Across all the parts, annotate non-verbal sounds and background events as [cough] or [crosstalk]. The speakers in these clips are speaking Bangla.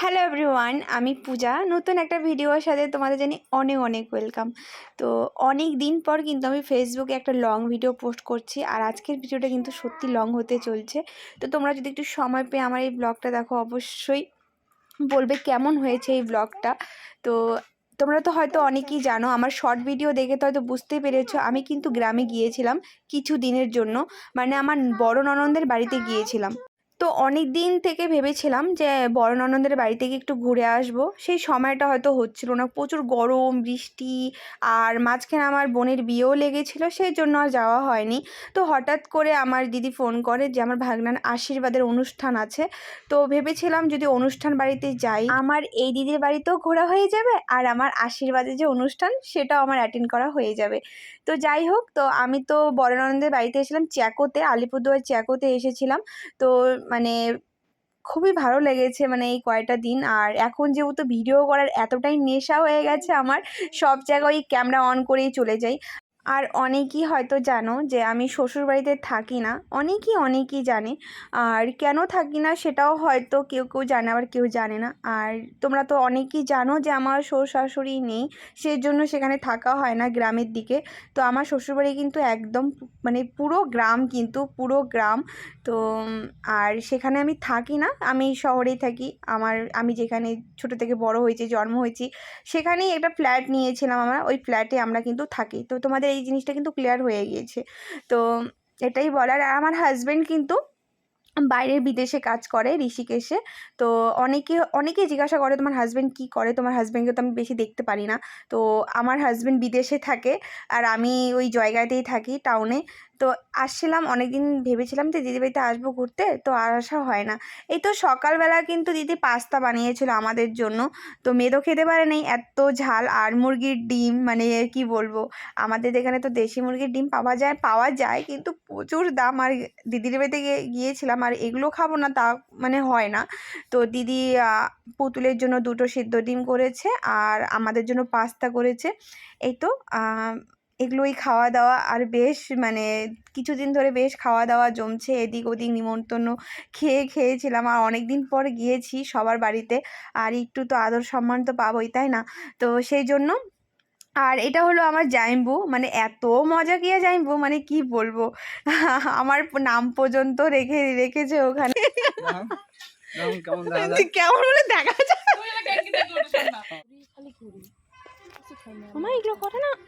হ্যালো এভরিওয়ান আমি পূজা। নতুন একটা ভিডিওর সাথে তোমাদের জানি অনেক অনেক ওয়েলকাম তো অনেক দিন পর কিন্তু আমি ফেসবুকে একটা লং ভিডিও পোস্ট করছি আর আজকের ভিডিওটা কিন্তু সত্যি লং হতে চলছে। তো তোমরা যদি একটু সময় পেয়ে আমার এই ব্লগটা দেখো, অবশ্যই বলবে কেমন হয়েছে এই ব্লগটা তো তোমরা তো হয়তো অনেকেই জানো, আমার শর্ট ভিডিও দেখে তো হয়তো বুঝতেই পেরেছ, আমি কিন্তু গ্রামে গিয়েছিলাম কিছু দিনের জন্য। মানে আমার বড় ননদের বাড়িতে গিয়েছিলাম। তো অনেক দিন থেকে ভেবেছিলাম যে বড় ননদের বাড়ি থেকে একটু ঘুরে আসব। সেই সময়টা হয়তো হচ্ছিল না। প্রচুর গরম, বৃষ্টি আর মাঝখানে আমার বোনের বিয়েও লেগেছিল সেই জন্য আর যাওয়া হয়নি। তো হঠাৎ করে আমার দিদি ফোন করে যে আমার ভাগনান আশীর্বাদের অনুষ্ঠান আছে। তো ভেবেছিলাম যদি অনুষ্ঠান বাড়িতে যাই, আমার এই দিদির বাড়িতেও ঘোরা হয়ে যাবে আর আমার আশীর্বাদের যে অনুষ্ঠান, সেটাও আমার অ্যাটেন্ড করা হয়ে যাবে। তো যাই হোক, তো আমি তো বড় ননদের বাড়িতে এসেছিলাম চ্যাকোতে, আলিপুরদুয়ার চ্যাকোতে এসেছিলাম। তো মানে খুবই ভালো লেগেছে মানে এই কয়টা দিন। আর এখন যেহেতু ভিডিও করার এতটাই নেশা হয়ে গেছে আমার, সব জায়গায় ওই ক্যামেরা অন করেই চলে যাই। আর অনেকেই হয়তো জানো যে আমি শ্বশুরবাড়িতে থাকি না। অনেকেই অনেকেই জানে। আর কেন থাকি না সেটাও হয়তো কেউ কেউ জানে, আবার কেউ জানে না। আর তোমরা তো অনেকেই জানো যে আমার শ্বশুর শাশুড়ি নেই সেই জন্য সেখানে থাকা হয় না গ্রামের দিকে। তো আমার শ্বশুরবাড়ি কিন্তু একদম মানে পুরো গ্রাম কিন্তু পুরো গ্রাম। তো, আর সেখানে আমি থাকি না, আমি শহরেই থাকি। আমার, আমি যেখানে ছোটো থেকে বড় হয়েছি, জন্ম হয়েছি, সেখানেই একটা ফ্ল্যাট নিয়েছিলাম আমরা। ওই ফ্ল্যাটে আমরা কিন্তু থাকি। তো তোমাদের এই জিনিসটা কিন্তু ক্লিয়ার হয়ে গিয়েছে। তো এটাই বলার। আর আমার হাজব্যান্ড কিন্তু বাইরের বিদেশে কাজ করে ঋষিকেশে। তো অনেকে অনেকে জিজ্ঞাসা করে, তোমার হাজব্যান্ড কি করে? তোমার হাজব্যান্ডকে তো আমি বেশি দেখতে পারি না। তো আমার হাজব্যান্ড বিদেশে থাকে, আর আমি ওই জায়গাতেই থাকি টাউনে তো আসছিলাম অনেক দিন ভেবেছিলাম যে দিদিবাড়িতে আসব ঘুরতে, তো আর আসা হয় না। এই তো সকালবেলা কিন্তু দিদি পাস্তা বানিয়েছিল আমাদের জন্য, তো মেয়েদও খেতে পারে নেই, এত ঝাল। আর মুরগির ডিম মানে কি বলব, আমাদের এখানে তো দেশি মুরগির ডিম পাওয়া যায় পাওয়া যায়, কিন্তু প্রচুর দাম। আর দিদির বাড়িতে গিয়ে, গিয়েছিলাম, আর এগুলো খাব না, তা মানে হয় না। তো দিদি পুতুলের জন্য দুটো সিদ্ধ ডিম করেছে, আর আমাদের জন্য পাস্তা করেছে। এই তো এগুলোই খাওয়া দাওয়া। আর বেশ মানে কিছুদিন ধরে বেশ খাওয়া দাওয়া জমছে এদিক ওদিক নিমন্ত্রণ খেয়ে খেয়েছিলাম। আর অনেক দিন পর গিয়েছি সবার বাড়িতে। আর একটু তো আদর সম্মান তো পাবোই তাই না? তো সেই জন্য। আর এটা হলো আমার জাইম্বু। মানে এত মজা কিয়া জাইম্বু? মানে কি বলব? [laughs] আমার নাম পর্যন্ত রেখে রেখেছে ওখানে। [laughs] কেমন বলে দেখা যায়? আমার এগুলো করে না।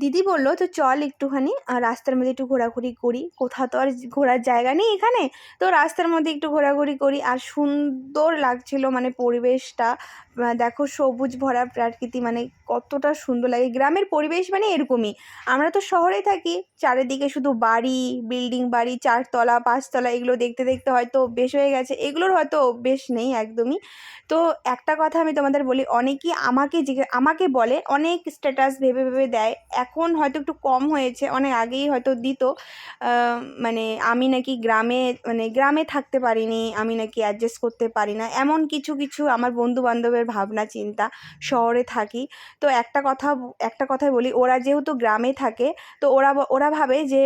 দিদি বলল, তো চল একটুখানি রাস্তার মধ্যে একটু ঘোরাঘুরি করি। কোথাও তো আর ঘোরার জায়গা নেই এখানে। তো রাস্তার মধ্যে একটু ঘোরাঘুরি করি। আর সুন্দর লাগছিল মানে পরিবেশটা। দেখো সবুজ ভরা প্রাকৃতি মানে কতটা সুন্দর লাগে। গ্রামের পরিবেশ মানে এরকমই। আমরা তো শহরে থাকি। চারিদিকে শুধু বাড়ি, বিল্ডিং বাড়ি, চারতলা, পাঁচতলা, এগুলো দেখতে দেখতে হয়তো বেশ হয়ে গেছে। এগুলোর হয়তো অভ্যেস নেই একদমই। তো একটা কথা আমি তোমাদের বলি, অনেকেই আমাকে আমাকে বলে, অনেক স্ট্যাটাস ভেবে ভেবে দেয়। এখন হয়তো একটু কম হয়েছে, অনেক আগেই হয়তো দিত। মানে আমি নাকি গ্রামে মানে গ্রামে থাকতে পারিনি, আমি নাকি অ্যাডজাস্ট করতে পারি না। এমন কিছু কিছু আমার বন্ধু বান্ধবের ভাবনা, চিন্তা শহরে থাকি। তো একটা কথা, একটা কথাই বলি, ওরা যেহেতু গ্রামে থাকে, তো ওরা ওরা ভাবে যে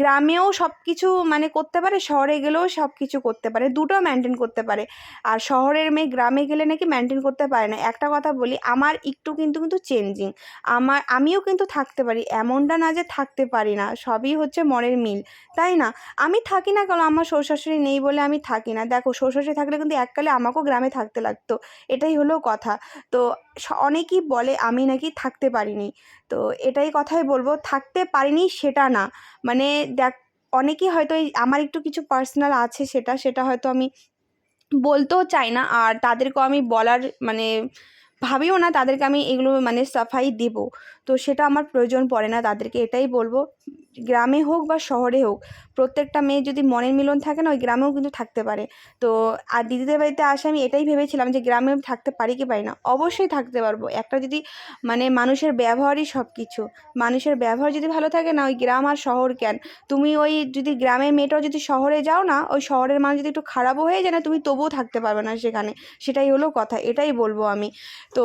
গ্রামেও সব কিছু মানে করতে পারে, শহরে গেলেও সব কিছু করতে পারে, দুটো মেনটেন করতে পারে। আর শহরের মেয়ে গ্রামে গেলে নাকি মেনটেন করতে পারে না। একটা কথা বলি, আমার একটু কিন্তু কিন্তু চেঞ্জিং আমার, আমিও কিন্তু থাকতে পারি, এমনটা না যে থাকতে পারি না, সবই হচ্ছে মনের মিল, তাই না? আমি থাকি না কেন? আমার শ্বশুর নেই বলে আমি থাকি না। দেখো শ্বশুর থাকলে কিন্তু এককালে আমাকেও গ্রামে থাকতে লাগতো, এটাই হলো কথা। তো অনেকেই বলে আমি নাকি থাকতে পারিনি। তো এটাই কথাই বলব, থাকতে পারিনি সেটা না। মানে দেখ, অনেকেই হয়তো আমার একটু কিছু পার্সোনাল আছে সেটা সেটা হয়তো আমি বলতেও চাই না, আর তাদেরকেও আমি বলার মানে ভাবিও না, তাদেরকে আমি এগুলো মানে সাফাই দেবো। তো সেটা আমার প্রয়োজন পড়ে না। তাদেরকে এটাই বলব, গ্রামে হোক বা শহরে হোক, প্রত্যেকটা মেয়ে যদি মনের মিলন থাকে না, ওই গ্রামেও কিন্তু থাকতে পারে। তো, আর দিদিদের বাড়িতে আসে, আমি এটাই ভেবেছিলাম যে গ্রামে থাকতে পারি কি পারি না? অবশ্যই থাকতে পারব। একটা যদি মানে মানুষের ব্যবহারই সব কিছু মানুষের ব্যবহার যদি ভালো থাকে না, ওই গ্রাম আর শহর কেন? তুমি ওই যদি গ্রামের মেয়েটাও যদি শহরে যাও না, ওই শহরের মানুষ যদি একটু খারাপও হয়ে যায় না, তুমি তবুও থাকতে পারবে না সেখানে। সেটাই হলো কথা, এটাই বলব আমি। তো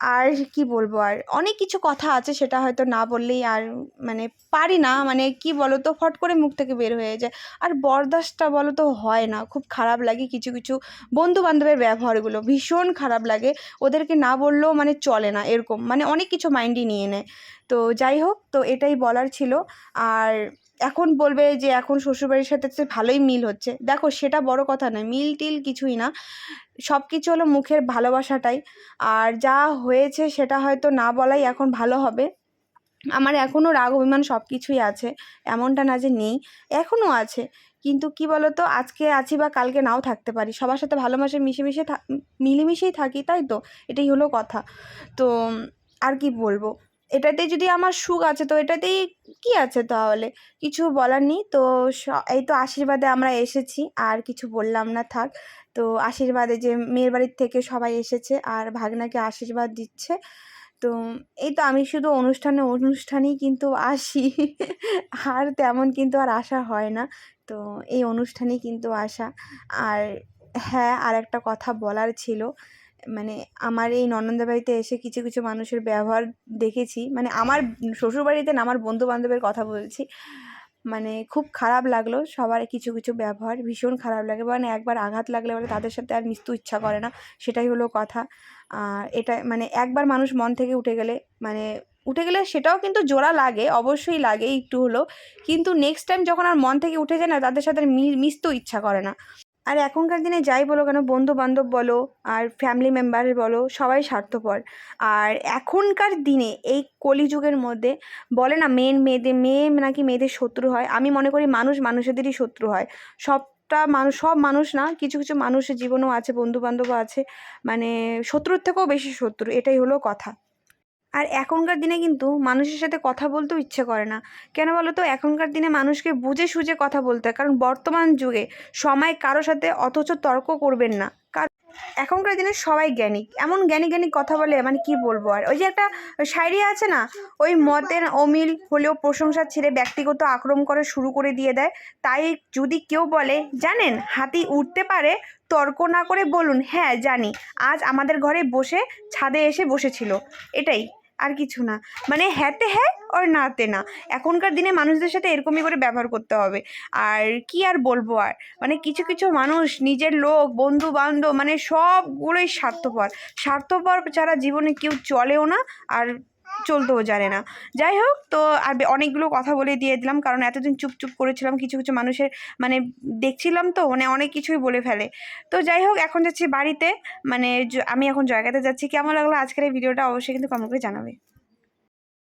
আর কি বলব? আর অনেক কিছু কথা আছে সেটা হয়তো না বললেই আর মানে পারি না। মানে কি বলো তো ফট করে মুখ থেকে বের হয়ে যায়। আর বরদাস্টটা বলো তো হয় না। খুব খারাপ লাগে কিছু কিছু বন্ধু বান্ধবের ব্যবহারগুলো। ভীষণ খারাপ লাগে। ওদেরকে না বললেও মানে চলে না এরকম। মানে অনেক কিছু মাইন্ডই নিয়ে নেয়। তো যাই হোক, তো এটাই বলার ছিল। আর এখন বলবে যে এখন শ্বশুরবাড়ির সাথে ভালোই মিল হচ্ছে। দেখো, সেটা বড় কথা নয়, মিল টিল কিছুই না। সব কিছু হলো মুখের ভালোবাসাটাই। আর যা হয়েছে সেটা হয়তো না বলাই এখন ভালো হবে। আমার এখনও রাগ, অভিমান সব কিছুই আছে। এমনটা না যে নেই, এখনও আছে। কিন্তু কি বলো তো আজকে আছি বা কালকে নাও থাকতে পারি। সবার সাথে ভালোবাসে মিশেমিশে থা, মিলেমিশেই থাকি, তাই তো? এটাই হলো কথা। তো, আর কি বলব? এটাতে যদি আমার সুখ আছে, তো এটাতেই কি আছে তাহলে? কিছু বলার নেই। তো এই তো আশীর্বাদে আমরা এসেছি, আর কিছু বললাম না, থাক। তো আশীর্বাদে যে মেয়ের বাড়ির থেকে সবাই এসেছে, আর ভাগনাকে আশীর্বাদ দিচ্ছে। তো এই তো আমি শুধু অনুষ্ঠানে অনুষ্ঠানেই কিন্তু আসি। আর তেমন কিন্তু আর আসা হয় না। তো এই অনুষ্ঠানেই কিন্তু আসা। আর হ্যাঁ আর একটা কথা বলার ছিল। মানে আমার এই ননদের বাড়িতে এসে কিছু কিছু মানুষের ব্যবহার দেখেছি। মানে আমার শ্বশুরবাড়িতে না, আমার বন্ধু বান্ধবের কথা বলছি। মানে খুব খারাপ লাগল সবার কিছু কিছু ব্যবহার। ভীষণ খারাপ লাগে। মানে একবার আঘাত লাগলে বলে তাদের সাথে আর মিশতেও ইচ্ছা করে না। সেটাই হলো কথা। আর এটা মানে একবার মানুষ মন থেকে উঠে গেলে মানে উঠে গেলে সেটাও কিন্তু জোড়া লাগে, অবশ্যই লাগে, একটু হলেও। কিন্তু নেক্সট টাইম যখন আর মন থেকে উঠে যায় না, তাদের সাথে মিশতেও ইচ্ছা করে না। আর এখনকার দিনে যাই বলো কেন বন্ধু বান্ধব বলো আর ফ্যামিলি মেম্বার বলো, সবাই স্বার্থপর। আর এখনকার দিনে এই কলিযুগের মধ্যে বলে না মেন মেয়েদের, মেয়ে নাকি মেয়েদের শত্রু হয়। আমি মনে করি মানুষ মানুষেদেরই শত্রু হয়। সবটা মানুষ, সব মানুষ না, কিছু কিছু মানুষের জীবনও আছে বন্ধু বান্ধবও আছে। মানে শত্রুর থেকেও বেশি শত্রু, এটাই হলো কথা। আর এখনকার দিনে কিন্তু মানুষের সাথে কথা বলতেও ইচ্ছে করে না। কেন বলো তো এখনকার দিনে মানুষকে বুঝে সুঝে কথা বলতে হয়। কারণ বর্তমান যুগে সময় কারও সাথে অথচ তর্ক করবেন না। এখনকার দিনে সবাই জ্ঞানী। এমন জ্ঞানী জ্ঞানী কথা বলে মানে কি বলব আর? ওই যে একটা শায়রি আছে না, ওই মতের অমিল হলেও প্রশংসা ছেড়ে ব্যক্তিগত আক্রমণ করে শুরু করে দিয়ে দেয়। তাই যদি কেউ বলে, জানেন, হাতি উঠতে পারে, তর্ক না করে বলুন হ্যাঁ জানি, আজ আমাদের ঘরে বসে ছাদে এসে বসেছিল। এটাই। আর কিছু না। মানে হ্যাঁতে হ্যাঁ ওর নাতে না। এখনকার দিনে মানুষদের সাথে এরকমই করে ব্যবহার করতে হবে। আর কি আর বলব আর? মানে কিছু কিছু মানুষ, নিজের লোক বন্ধু বান্ধব মানে সবগুলোই স্বার্থপর। স্বার্থপর ছাড়া জীবনে কেউ চলেও না। আর চলতেও জানে না। যাই হোক, তো আর অনেকগুলো কথা বলে দিয়ে দিলাম, কারণ এতদিন চুপ চুপ করেছিলাম, কিছু কিছু মানুষের মানে দেখছিলাম তো মানে অনেক কিছুই বলে ফেলে। তো যাই হোক, এখন যাচ্ছি বাড়িতে মানে আমি এখন জায়গাতে যাচ্ছি। কেমন লাগল আজকের এই ভিডিওটা অবশ্যই কিন্তু কমেন্ট করে জানাবে।